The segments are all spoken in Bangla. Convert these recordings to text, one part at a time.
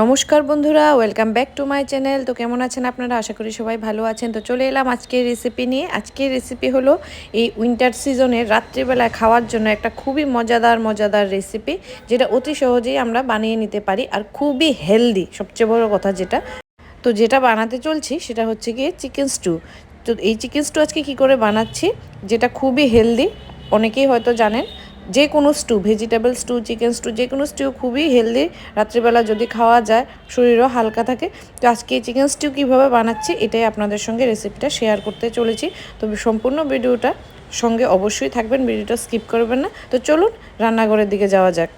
নমস্কার বন্ধুরা welcome back to my channel তো কেমন আছেন আপনারা? আশা করি সবাই ভালো আছেন। তো চলে এলাম আজকের রেসিপি নিয়ে। আজকের রেসিপি হলো এই উইন্টার সিজনে রাত্রিবেলায় খাওয়ার জন্য একটা খুবই মজাদার মজাদার রেসিপি যেটা অতি সহজেই আমরা বানিয়ে নিতে পারি আর খুবই হেলদি সবচেয়ে বড় কথা যেটা। তো যেটা বানাতে চলছি সেটা হচ্ছে গিয়ে চিকেন স্টু তো এই চিকেন স্টু আজকে কী করে বানাচ্ছি, যেটা খুবই হেলদি অনেকেই হয়তো জানেন। যে কোনো stew vegetable stew chicken stew যে কোনো স্টু খুবই হেলদি রাত্রিবেলা যদি খাওয়া যায়, শরীরও হালকা থাকে। তো আজকে এই চিকেন স্টু কীভাবে বানাচ্ছি, এটাই আপনাদের সঙ্গে রেসিপিটা শেয়ার করতে চলেছি। তবে সম্পূর্ণ ভিডিওটা সঙ্গে অবশ্যই থাকবেন, ভিডিওটা স্কিপ করবেন না। তো চলুন, রান্নাঘরের দিকে যাওয়া যাক।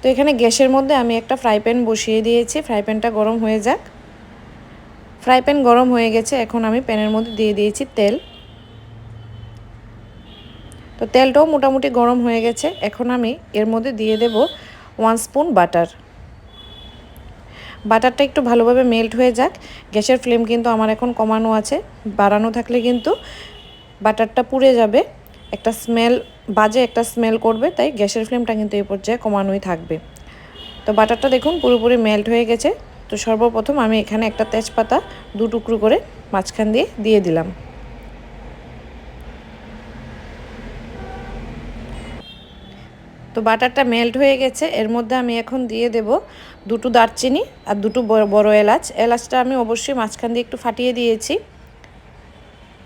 তো এখানে গ্যাসের মধ্যে আমি একটা ফ্রাই প্যান বসিয়ে দিয়েছি। ফ্রাই প্যানটা গরম হয়ে যাক। ফ্রাই প্যান গরম হয়ে গেছে, এখন আমি প্যানের মধ্যে দিয়ে দিয়েছি তেল। তো তেলটাও মোটামুটি গরম হয়ে গেছে। এখন আমি এর মধ্যে দিয়ে দেব ওয়ান স্পুন বাটার বাটারটা একটু ভালোভাবে মেল্ট হয়ে যাক। গ্যাসের ফ্লেম কিন্তু আমার এখন কমানো আছে। বাড়ানো থাকলে কিন্তু বাটারটা পুড়ে যাবে। একটা স্মেল বাজে একটা স্মেল করবে, তাই গ্যাসের ফ্লেমটা কিন্তু এই পর্যায়ে কমানোই থাকবে। তো বাটারটা দেখুন পুরোপুরি মেল্ট হয়ে গেছে। তো সর্বপ্রথম আমি এখানে একটা তেজপাতা দু টুকরো করে মাঝখান দিয়ে দিয়ে দিলাম। তো বাটারটা মেল্ট হয়ে গেছে। এর মধ্যে আমি এখন দিয়ে দেব দুটো দারচিনি আর দুটো বড় এলাচ। এলাচটা আমি অবশ্যই মাঝখান দিয়ে একটু ফাটিয়ে দিয়েছি।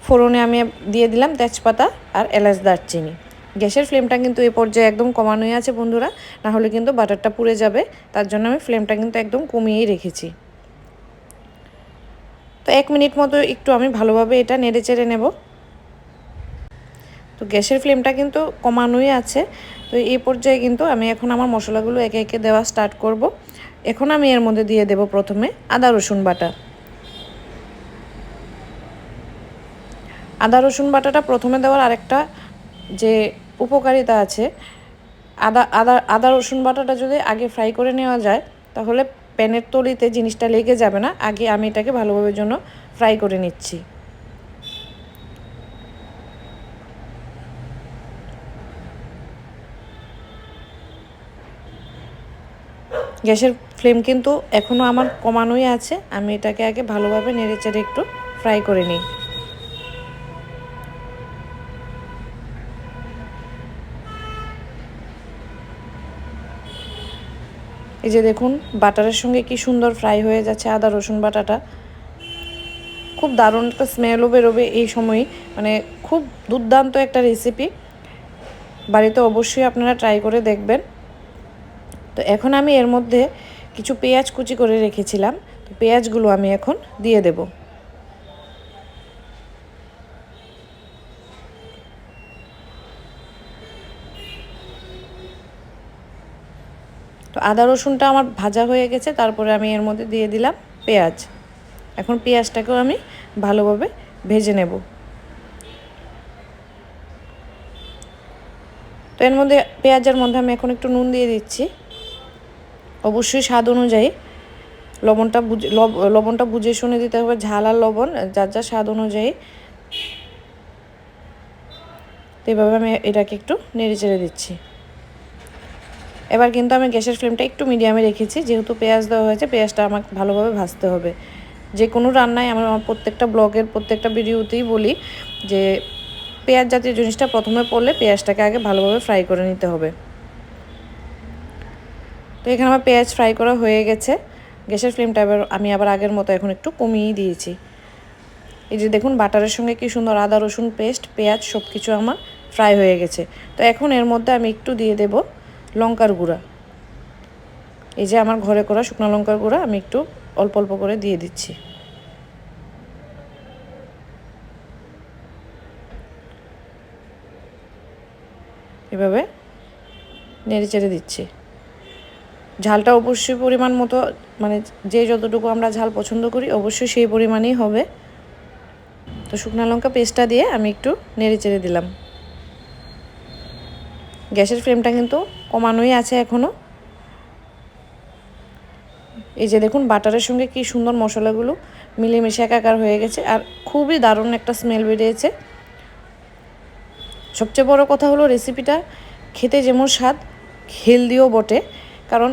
ফোড়নে আমি দিয়ে দিলাম তেজপাতা আর এলাচ দারচিনি। গ্যাসের ফ্লেমটা কিন্তু এই পর্যায়ে একদম কমানোই আছে বন্ধুরা। না হলে কিন্তু বাটারটা পুড়ে যাবে। তার জন্য আমি ফ্লেমটা কিন্তু একদম কমিয়েই রেখেছি। তো এক মিনিট মতো একটু আমি ভালোভাবে এটা নেড়ে চেড়ে নেব। তো গ্যাসের ফ্লেমটা কিন্তু কমানোই আছে। তো এই পর্যায়ে কিন্তু আমি এখন আমার মশলাগুলো একে একে দেওয়া স্টার্ট করব। এখন আমি এর মধ্যে দিয়ে দেব প্রথমে আদা, রসুন বাটা। আদা, রসুন বাটাটা প্রথমে দেওয়ার আরেকটা যে উপকারিতা আছে, আদা আদা আদা, রসুন বাটাটা যদি আগে ফ্রাই করে নেওয়া যায়, তাহলে প্যানের তলিতে জিনিসটা লেগে যাবে না। আগে আমি এটাকে ভালোভাবে জন্য ফ্রাই করে নিচ্ছি। গ্যাসের ফ্লেম কিন্তু এখনও আমার কমানোই আছে। আমি এটাকে আগে ভালোভাবে নেড়ে চেড়ে একটু ফ্রাই করে নিই। এই যে দেখুন, বাটারের সঙ্গে কি সুন্দর ফ্রাই হয়ে যাচ্ছে আদা, রসুন বাটাটা। খুব দারুণ একটা স্মেলও বেরোবে এই সময় মানে খুব দুর্দান্ত একটা রেসিপি বাড়িতে অবশ্যই আপনারা ট্রাই করে দেখবেন। তো এখন আমি এর মধ্যে কিছু পেঁয়াজ কুচি করে রেখেছিলাম, তো পেঁয়াজগুলো আমি এখন দিয়ে দেব। তো আদা রসুনটা আমার ভাজা হয়ে গেছে, তারপরে আমি এর মধ্যে দিয়ে দিলাম পেঁয়াজ। এখন পেঁয়াজটাকেও আমি ভালোভাবে ভেজে নেব। তো এর মধ্যে পেঁয়াজের মধ্যে আমি এখন একটু নুন দিয়ে দিচ্ছি। অবশ্যই স্বাদ অনুযায়ী। লবণটা বুঝে লবণটা বুঝে শুনে দিতে হবে, ঝাল আর লবণ, যার যার স্বাদ অনুযায়ী। তো এইভাবে আমি এটাকে একটু নেড়ে চেড়ে দিচ্ছি। এবার কিন্তু আমি গ্যাসের ফ্লেমটা একটু মিডিয়ামে রেখেছি, যেহেতু পেঁয়াজ দেওয়া হয়েছে, পেঁয়াজটা আমাকে ভালোভাবে ভাজতে হবে। যে কোনো রান্নায় আমার আমার প্রত্যেকটা ব্লগের, প্রত্যেকটা ভিডিওতেই বলি যে, পেঁয়াজ জাতীয় জিনিসটা প্রথমে পড়লে পেঁয়াজটাকে আগে ভালোভাবে ফ্রাই করে নিতে হবে। তো এখানে আমার পেঁয়াজ ফ্রাই করা হয়ে গেছে। গ্যাসের ফ্লেমটা এবার আমি আবার আগের মতো এখন একটু কমিয়ে দিয়েছি। এই যে দেখুন, বাটারের সঙ্গে কি সুন্দর আদা, রসুন পেস্ট পেঁয়াজ সব কিছু আমার ফ্রাই হয়ে গেছে। তো এখন এর মধ্যে আমি একটু দিয়ে দেব লঙ্কার গুঁড়া। এই যে আমার ঘরে করা শুকনো লঙ্কার গুঁড়া আমি একটু অল্প অল্প করে দিয়ে দিচ্ছি। এভাবে নেড়ে চেড়ে দিচ্ছি। ঝালটা অবশ্যই পরিমাণ মতো মানে যে যতটুকু আমরা ঝাল পছন্দ করি, অবশ্যই সেই পরিমাণেই হবে। তো শুকনো লঙ্কা পেস্টটা দিয়ে আমি একটু নেড়ে চেড়ে দিলাম। গ্যাসের ফ্লেমটা কিন্তু কমানোই আছে এখনও এই যে দেখুন, বাটারের সঙ্গে কি সুন্দর মশলাগুলো মিলেমিশে একাকার হয়ে গেছে আর খুবই দারুণ একটা স্মেল বেরিয়েছে। সবচেয়ে বড় কথা হলো রেসিপিটা খেতে যেমন স্বাদ হেলদিও বটে। কারণ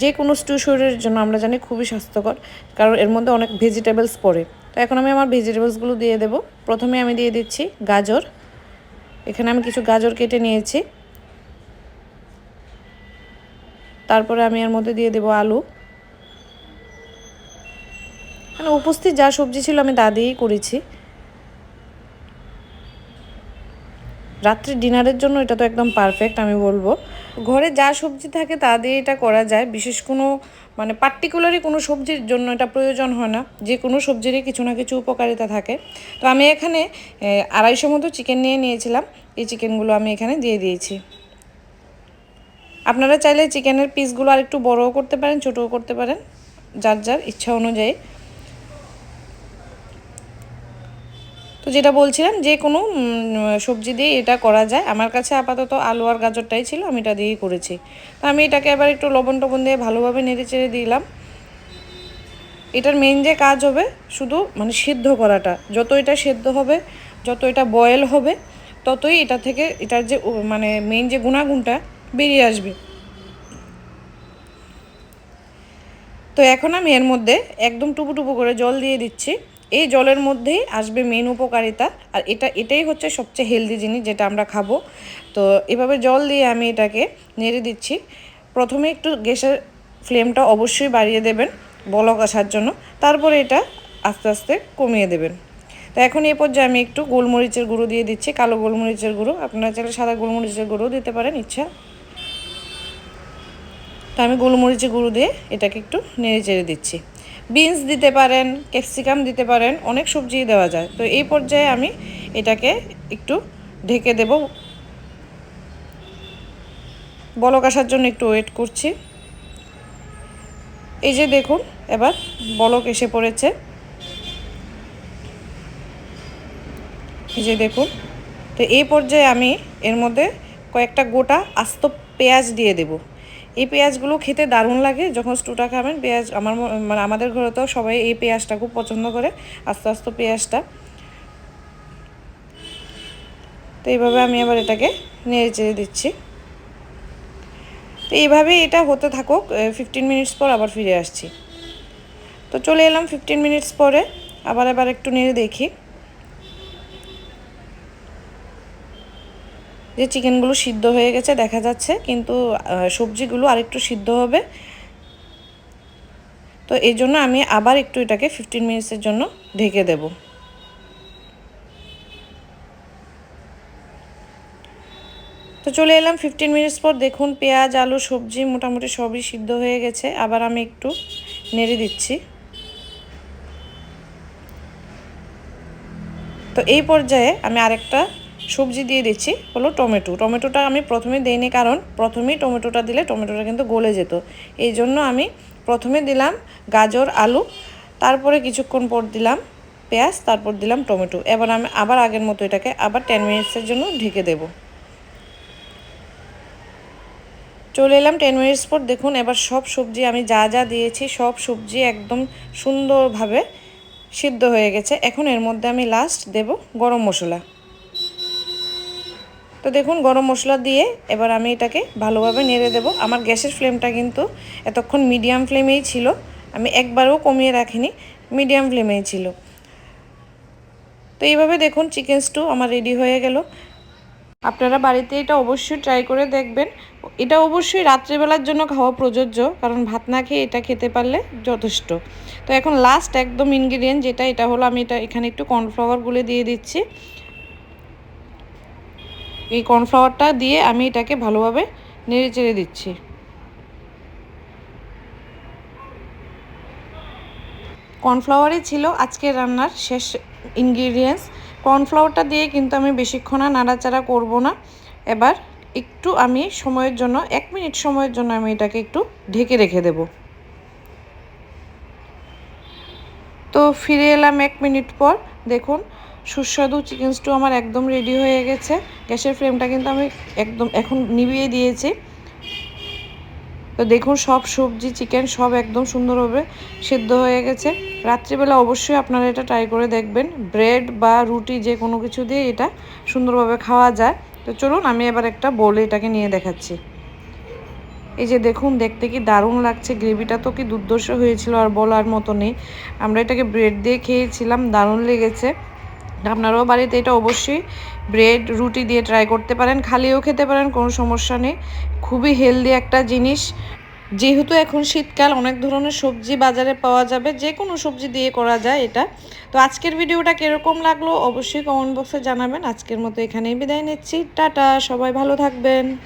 যে কোনো স্টু শরীরের জন্য আমরা জানি খুবই স্বাস্থ্যকর, কারণ এর মধ্যে অনেক ভেজিটেবলস পড়ে। তো এখন আমি আমার ভেজিটেবলসগুলো দিয়ে দেব। প্রথমে আমি দিয়ে দিচ্ছি গাজর। এখানে আমি কিছু গাজর কেটে নিয়েছি। তারপরে আমি এর মধ্যে দিয়ে দেব আলু। মানে উপস্থিত যা সবজি ছিল আমি তা দিয়েই করেছি। রাত্রি ডিনারের জন্য এটা তো একদম পারফেক্ট আমি বলব। ঘরে যা সবজি থাকে তা দিয়ে এটা করা যায়। বিশেষ কোনো মানে পার্টিকুলারই কোনো সবজির জন্য এটা প্রয়োজন হয় না। যে কোনো সবজিরই কিছু না কিছু উপকারিতা থাকে। তো আমি এখানে আড়াইশো মতো চিকেন নিয়ে নিয়েছিলাম। এই চিকেনগুলো আমি এখানে দিয়ে দিয়েছি। আপনারা চাইলে চিকেনের পিসগুলো আর একটু বড়ও করতে পারেন, ছোটও করতে পারেন। যার যার ইচ্ছা অনুযায়ী। তো যেটা বলছিলাম, যে কোনো সবজি দিয়ে এটা করা যায়। আমার কাছে আপাতত আলু আর গাজরটাই ছিল, আমি এটা দিয়েই করেছি। তো আমি এটাকে এবার একটু লবণ টবণ দিয়ে ভালোভাবে নেড়ে চেড়ে দিলাম। এটার মেন যে কাজ হবে, শুধু মানে সিদ্ধ করাটা। যত এটা সেদ্ধ হবে, যত এটা বয়েল হবে, ততই এটা থেকে এটার যে মানে মেন যে গুণাগুণটা বেরিয়ে আসবে। তো এখন আমি এর মধ্যে একদম টুপু টুপু করে জল দিয়ে দিচ্ছি। এই জলের মধ্যেই আসবে মেন উপকারিতা আর এটা, এটাই হচ্ছে সবচেয়ে হেলদি জিনিস যেটা আমরা খাব। তো এভাবে জল দিয়ে আমি এটাকে নেড়ে দিচ্ছি। প্রথমে একটু গ্যাসের ফ্লেমটা অবশ্যই বাড়িয়ে দেবেন বলক আসার জন্য। তারপরে এটা আস্তে আস্তে কমিয়ে দেবেন। তো এখন এই পর্যায়ে আমি একটু গোলমরিচের গুঁড়ো দিয়ে দিচ্ছি, কালো গোলমরিচের গুঁড়ো। আপনারা চাইলে সাদা গোলমরিচের গুঁড়ো দিতে পারেন, ইচ্ছা। তো আমি গোলমরিচের গুঁড়ো দিয়ে এটাকে একটু নেড়ে চেড়ে দিচ্ছি। বিনস দিতে পারেন, ক্যাপসিকাম দিতে পারেন, অনেক সবজি দেওয়া যায়। তো এই পর্যায়ে আমি এটাকে একটু ঢেকে দেব। বলক আসার জন্য একটু ওয়েট করছি। এই যে দেখুন, এবার বলক এসে পড়েছে। এই যে দেখুন, তো এই পর্যায়ে আমি এর মধ্যে কয়েকটা গোটা আস্ত পেঁয়াজ দিয়ে দেবো। এই পেঁয়াজগুলো খেতে দারুণ লাগে, যখন স্টুটা খাবেন পেঁয়াজ আমার মানে আমাদের ঘরে তো সবাই এই পেঁয়াজটা খুব পছন্দ করে, আস্তে আস্তে পেঁয়াজটা। তো এইভাবে আমি আবার এটাকে নেড়ে চেড়ে দিচ্ছি। তো এইভাবে এটা হতে থাকুক ফিফটিন মিনিটস পর আবার ফিরে আসছি। তো চলে এলাম ফিফটিন মিনিটস পরে, আবার এবার একটু নেড়ে দেখি। যে চিকেনগুলো সিদ্ধ হয়ে গেছে, দেখা যাচ্ছে, কিন্তু সবজিগুলো আরেকটু সিদ্ধ হবে। তো এই জন্য আমি আবার একটু এটাকে ফিফটিন মিনিটসের জন্য ঢেকে দেব। তো চলে এলাম ফিফটিন মিনিটস পর। দেখুন, পেঁয়াজ, আলু, সবজি মোটামুটি সবই সিদ্ধ হয়ে গেছে। আবার আমি একটু নেড়ে দিচ্ছি। তো এই পর্যায়ে আমি আরেকটা সবজি দিয়ে দিচ্ছি হলো টমেটো। টমেটোটা আমি প্রথমে দিইনি কারণ প্রথমেই টমেটোটা দিলে টমেটোটা কিন্তু গলে যেত। এই জন্য আমি প্রথমে দিলাম গাজর, আলু, তারপরে কিছুক্ষণ পর দিলাম পেঁয়াজ, তারপর দিলাম টমেটো। এবার আমি আবার আগের মতো এটাকে আবার টেন মিনিটসের জন্য ঢেকে দেব। চলে এলাম টেন মিনিটস পর। দেখুন, এবার সব সবজি আমি যা যা দিয়েছি, সব সবজি একদম সুন্দরভাবে সিদ্ধ হয়ে গেছে। এখন এর মধ্যে আমি লাস্ট দেব গরম মশলা। তো দেখুন, গরম মশলা দিয়ে এবার আমি এটাকে ভালোভাবে নেড়ে দেব। আমার গ্যাসের ফ্লেমটা কিন্তু এতক্ষণ মিডিয়াম ফ্লেমেই ছিল। আমি একবারও কমিয়ে রাখিনি, মিডিয়াম ফ্লেমেই ছিল। তো এইভাবে দেখুন, চিকেন স্টু আমার রেডি হয়ে গেল। আপনারা বাড়িতে এটা অবশ্যই ট্রাই করে দেখবেন। এটা অবশ্যই রাত্রেবেলার জন্য খাওয়া প্রযোজ্য, কারণ ভাত না খেয়ে এটা খেতে পারলে যথেষ্ট। তো এখন লাস্ট একদম ইনগ্রিডিয়েন্ট যেটা, এটা হলো আমি এটা এখানে একটু কর্নফ্লাওয়ার গুলে দিয়ে দিচ্ছি। এই কর্নফ্লাওয়ারটা দিয়ে আমি এটাকে ভালোভাবে নেড়ে চেড়ে দিচ্ছি। কর্নফ্লাওয়ারই ছিল আজকের রান্নার শেষ ইনগ্রিডিয়েন্টস কর্নফ্লাওয়ারটা দিয়ে কিন্তু আমি বেশিক্ষণ নাড়াচাড়া করব না। এবার একটু আমি সময়ের জন্য, এক মিনিট সময়ের জন্য আমি এটাকে একটু ঢেকে রেখে দেব। তো ফিরে এলাম এক মিনিট পর। দেখুন সুস্বাদু চিকেন স্টু আমার একদম রেডি হয়ে গেছে। গ্যাসের ফ্লেমটা কিন্তু আমি একদম এখন নিভিয়ে দিয়েছি। তো দেখুন, সব সবজি চিকেন সব একদম সুন্দরভাবে সেদ্ধ হয়ে গেছে। রাত্রিবেলা অবশ্যই আপনারা এটা ট্রাই করে দেখবেন। ব্রেড বা রুটি যে কোনো কিছু দিয়ে এটা সুন্দরভাবে খাওয়া যায়। তো চলুন, আমি এবার একটা বোলে এটাকে নিয়ে দেখাচ্ছি। এই যে দেখুন, দেখতে কি দারুণ লাগছে। গ্রেভিটা তো কি দুর্দশ হয়েছিল আর বলার মতো নেই। আমরা এটাকে ব্রেড দিয়ে খেয়েছিলাম, দারুণ লেগেছে। আপনারাও বাড়িতে, এটা অবশ্যই। ব্রেড, রুটি দিয়ে ট্রাই করতে পারেন, খালিও খেতে পারেন, কোনো সমস্যা নেই। খুবই হেলদি একটা জিনিস। যেহেতু এখন শীতকাল, অনেক ধরনের সবজি বাজারে পাওয়া যাবে, যে কোনো সবজি দিয়ে করা যায় এটা। তো আজকের ভিডিওটা কীরকম লাগল অবশ্যই কমেন্ট বক্সে জানাবেন। আজকের মতো এখানেই বিদায় নিচ্ছি। টাটা, সবাই ভালো থাকবেন।